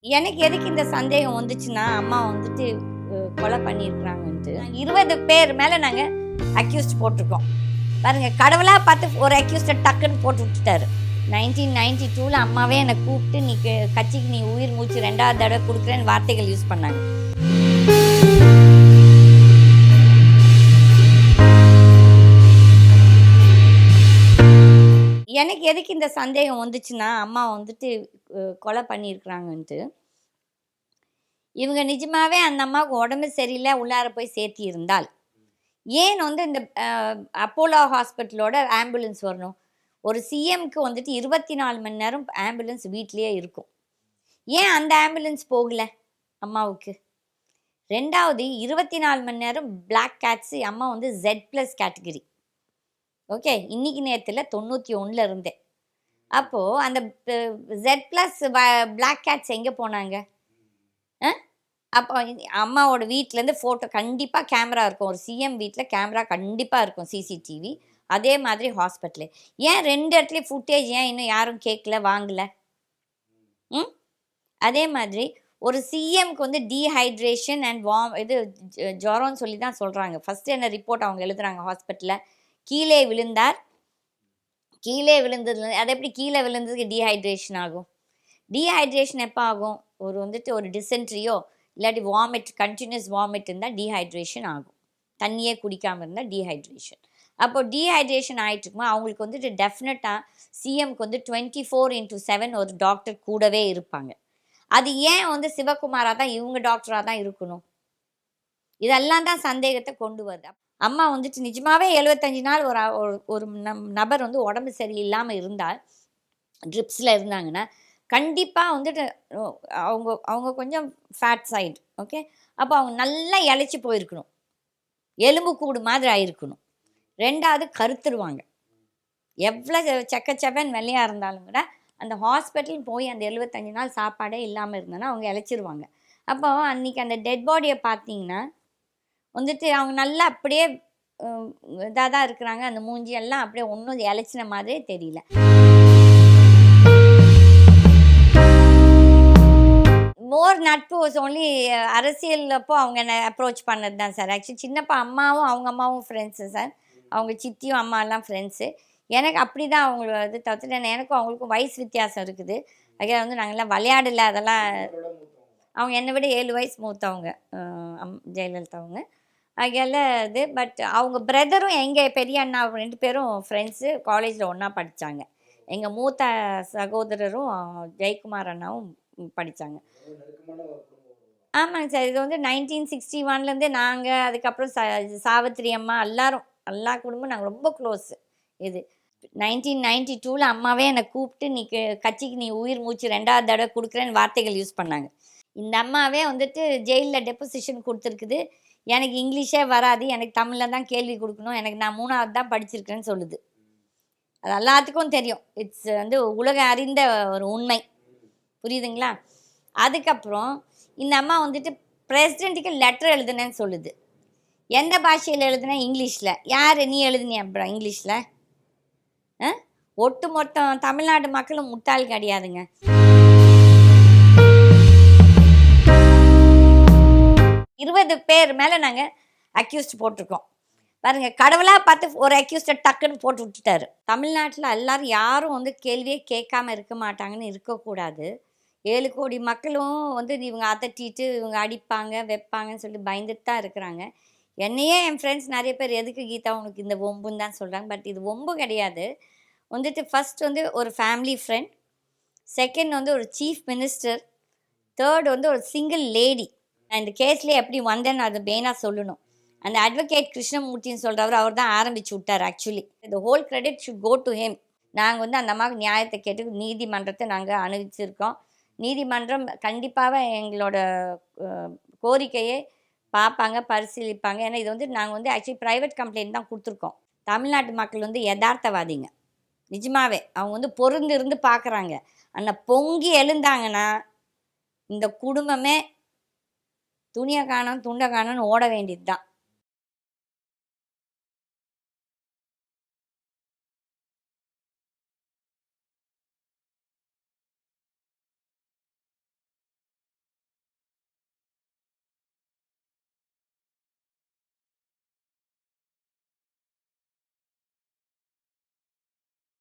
எனக்கு எதுக்கு இந்த சந்தேகம் வந்துச்சுன்னா அம்மா வந்துட்டு கொலை பண்ணியிருக்கிறாங்கன்ட்டு. இருபது பேர் மேலே நாங்கள் அக்யூஸ்ட் போட்டிருக்கோம். பாருங்கள் கடவுளாக பார்த்து ஒரு அக்யூஸ்டை டக்குன்னு போட்டு விட்டுட்டாரு. நைன்டீன் நைன்டி டூவில் அம்மாவே என்னை கூப்பிட்டு நீ க- கட்சிக்கு நீ உயிர் மூச்சு ரெண்டாவது தடவை கொடுக்குறேன்னு வார்த்தைகள் யூஸ் பண்ணாங்க. எனக்கு எதுக்கு இந்த சந்தேகம் வந்துச்சுன்னா அம்மா வந்துட்டு கொலை பண்ணியிருக்கிறாங்கன்ட்டு. இவங்க நிஜமாவே அந்த அம்மாவுக்கு உடம்பு சரியில்லை உள்ளார போய் சேர்த்தி இருந்தால் ஏன் வந்து இந்த அப்போலோ ஹாஸ்பிட்டலோட ஆம்புலன்ஸ் வரணும்? ஒரு சிஎம்க்கு வந்துட்டு இருபத்தி நாலு மணி நேரம் ஆம்புலன்ஸ் வீட்லேயே இருக்கும். ஏன் அந்த ஆம்புலன்ஸ் போகல அம்மாவுக்கு? ரெண்டாவது இருபத்தி நாலு மணி நேரம் பிளாக் cats அம்மா வந்து ஜெட் ப்ளஸ் கேட்டகரி ஓகே இன்னைக்கு நேரத்தில் தொண்ணூற்றி ஒன்றில் இருந்தேன். அப்போது அந்த ஜெட் ப்ளஸ் பிளாக் கேட்ஸ் எங்கே போனாங்க? ஆ அப்போ அம்மாவோட வீட்டிலேருந்து ஃபோட்டோ கண்டிப்பாக கேமரா இருக்கும். ஒரு சிஎம் வீட்டில் கேமரா கண்டிப்பாக இருக்கும் சிசிடிவி அதே மாதிரி ஹாஸ்பிட்டலு ஏன் ரெண்டு இடத்துலையும் ஃபுட்டேஜ் ஏன் இன்னும் யாரும் கேட்கல வாங்கலை? ம்? அதே மாதிரி ஒரு சிஎம்க்கு வந்து டீஹைட்ரேஷன் அண்ட் வாம் இது ஜ- ஜுரம்னு சொல்லி தான் சொல்கிறாங்க ஃபஸ்ட்டு என்ன ரிப்போர்ட் அவங்க எழுதுகிறாங்க ஹாஸ்பிட்டலில் கீழே விழுந்தார் கீழே விழுந்ததுல அது எப்படி கீழே விழுந்ததுக்கு டீஹைட்ரேஷன் ஆகும்? டீஹைட்ரேஷன் எப்போ ஆகும்? ஒரு வந்துட்டு ஒரு டிசென்ட்ரியோ இல்லாட்டி வாமிட் கண்டினியூஸ் வாமிட் இருந்தால் டீஹைட்ரேஷன் ஆகும். தண்ணியே குடிக்காமல் இருந்தால் டீஹைட்ரேஷன் அப்போ டீஹைட்ரேஷன் ஆகிட்டு இருக்குமா அவங்களுக்கு வந்துட்டு டெஃபினட்டாக சிஎம்க்கு வந்து டுவெண்ட்டி ஃபோர் இன்ட்டு செவன் ஒரு டாக்டர் கூடவே இருப்பாங்க. அது ஏன் வந்து சிவகுமாராக தான் இவங்க டாக்டராக தான் இருக்கணும்? இதெல்லாம் தான் சந்தேகத்தை கொண்டு வருது. அம்மா வந்துட்டு நிஜமாவே எழுபத்தஞ்சு நாள் ஒரு ஒரு- நம் நபர் வந்து உடம்பு சரியில்லாமல் இருந்தால் ட்ரிப்ஸில் இருந்தாங்கன்னா கண்டிப்பாக வந்துட்டு அவங்க அவங்க கொஞ்சம் ஃபேட் சைடு ஓகே? அப்போ அவங்க நல்லா இழைச்சி போயிருக்கணும். எலும்பு கூடு மாதிரி ஆயிருக்கணும். ரெண்டாவது கருத்துருவாங்க. எவ்வளோ செக்கச்செவன் வெள்ளையாக இருந்தாலும் கூட அந்த ஹாஸ்பிட்டல் போய் அந்த எழுபத்தஞ்சு நாள் சாப்பாடே இல்லாமல் இருந்தோன்னா அவங்க இழைச்சிருவாங்க. அப்போ அன்னைக்கு அந்த டெட் பாடியை பார்த்தீங்கன்னா வந்துட்டு அவங்க நல்லா அப்படியே இதாக தான் இருக்கிறாங்க. அந்த மூஞ்சியெல்லாம் அப்படியே ஒன்றும் இழைச்சின மாதிரியே தெரியல. மோர் நட்பு ஒன்லி அரசியல் அப்போ அவங்க என்னை அப்ரோச் பண்ணது தான் சார் ஆக்சுவலி சின்னப்பா அம்மாவும் அவங்க அம்மாவும் ஃப்ரெண்ட்ஸு சார் அவங்க சித்தியும் அம்மா எல்லாம் ஃப்ரெண்ட்ஸு எனக்கு அப்படி தான் அவங்கள இது தவிர்த்துட்டு எனக்கும் அவங்களுக்கும் வயசு வித்தியாசம் இருக்குது. அதே வந்து நாங்கள்லாம் விளையாடல அதெல்லாம் அவங்க என்னை விட ஏழு வயசு மூத்தவங்க அம்- ஜெயலலிதா அவங்க இது பட் அவங்க பிரதரும் எங்கள் பெரிய அண்ணா ரெண்டு பேரும் ஃப்ரெண்ட்ஸு காலேஜில் ஒன்றா படித்தாங்க எங்கள் மூத்த சகோதரரும் ஜெயக்குமார் அண்ணாவும் படித்தாங்க ஆமாங்க சார் இது வந்து நைன்டீன் சிக்ஸ்டி ஒன்லேருந்து நாங்கள் அதுக்கப்புறம் ச சாவித்திரி அம்மா எல்லாரும் எல்லா குடும்பம் நாங்கள் ரொம்ப க்ளோஸு இது. நைன்டீன் நைன்டி டூவில் அம்மாவே என்னை கூப்பிட்டு நீ கட்சிக்கு நீ உயிர் மூச்சு ரெண்டாவது தடவை கொடுக்குறேன்னு வார்த்தைகள் யூஸ் பண்ணாங்க. இந்த அம்மாவே வந்துட்டு ஜெயிலில் டெபோசிஷன் கொடுத்துருக்குது. எனக்கு இங்கிலீஷே வராது எனக்கு தமிழில் தான் கேள்வி கொடுக்கணும் எனக்கு நான் மூணாவது தான் படிச்சிருக்கேன்னு சொல்லுது. அது எல்லாத்துக்கும் தெரியும். இட்ஸ் வந்து உலக அறிந்த ஒரு உண்மை. புரியுதுங்களா? அதுக்கப்புறம் இந்த அம்மா வந்துட்டு பிரசிடெண்ட்டுக்கு லெட்டர் எழுதுனேன்னு சொல்லுது. எந்த பாஷையில் எழுதுனா? இங்கிலீஷில். யார்? நீ எழுதுனியா அப்புறம் இங்கிலீஷில்? ஆ? ஒட்டு மொத்தம் தமிழ்நாடு மக்களும் முட்டாள் கிடையாதுங்க. இருபது பேர் மேலே நாங்கள் அக்யூஸ்ட் போட்டிருக்கோம். பாருங்க கடவுளாக பார்த்து ஒரு அக்யூஸ்டை டக்குன்னு போட்டு விட்டுட்டாரு. தமிழ்நாட்டில் எல்லாரும் யாரும் வந்து கேள்வியே கேட்காம இருக்க மாட்டாங்கன்னு இருக்கக்கூடாது. ஏழு கோடி மக்களும் வந்து இவங்க அதட்டிட்டு இவங்க அடிப்பாங்க வைப்பாங்கன்னு சொல்லி பயந்துட்டு தான் இருக்கிறாங்க. என்னையே என் ஃப்ரெண்ட்ஸ் நிறைய பேர் எதுக்கு கீதா உனக்கு இந்த ஒம்புன்னு தான் சொல்கிறாங்க பட் இது ஒம்பு கிடையாது. வந்துட்டு ஃபஸ்ட் வந்து ஒரு ஃபேமிலி ஃப்ரெண்ட் செகண்ட் வந்து ஒரு சீஃப் மினிஸ்டர் தேர்ட் வந்து ஒரு சிங்கிள் லேடி நான் இந்த கேஸ்லேயே எப்படி வந்தேன்னு அதை மெயினாக சொல்லணும். அந்த அட்வொகேட் கிருஷ்ணமூர்த்தின்னு சொல்கிறவர் அவர் தான் ஆரம்பிச்சு விட்டார் ஆக்சுவலி இந்த whole credit should go to him. நாங்கள் வந்து அந்த அம்மாவுக்கு நியாயத்தை கேட்டு நீதிமன்றத்தை நாங்கள் அனுப்பிச்சிருக்கோம் நீதிமன்றம் கண்டிப்பாக எங்களோட கோரிக்கையை பார்ப்பாங்க பரிசீலிப்பாங்க. ஏன்னா இது வந்து நாங்கள் வந்து ஆக்சுவலி ப்ரைவேட் கம்ப்ளைண்ட் தான் கொடுத்துருக்கோம். தமிழ்நாட்டு மக்கள் வந்து யதார்த்தவாதிங்க. நிஜமாவே அவங்க வந்து பொருந்து இருந்து பார்க்குறாங்க. ஆனால் பொங்கி எழுந்தாங்கன்னா இந்த குடும்பமே துணியை காணோம் துண்டை காணோம்னு ஓட வேண்டியது தான்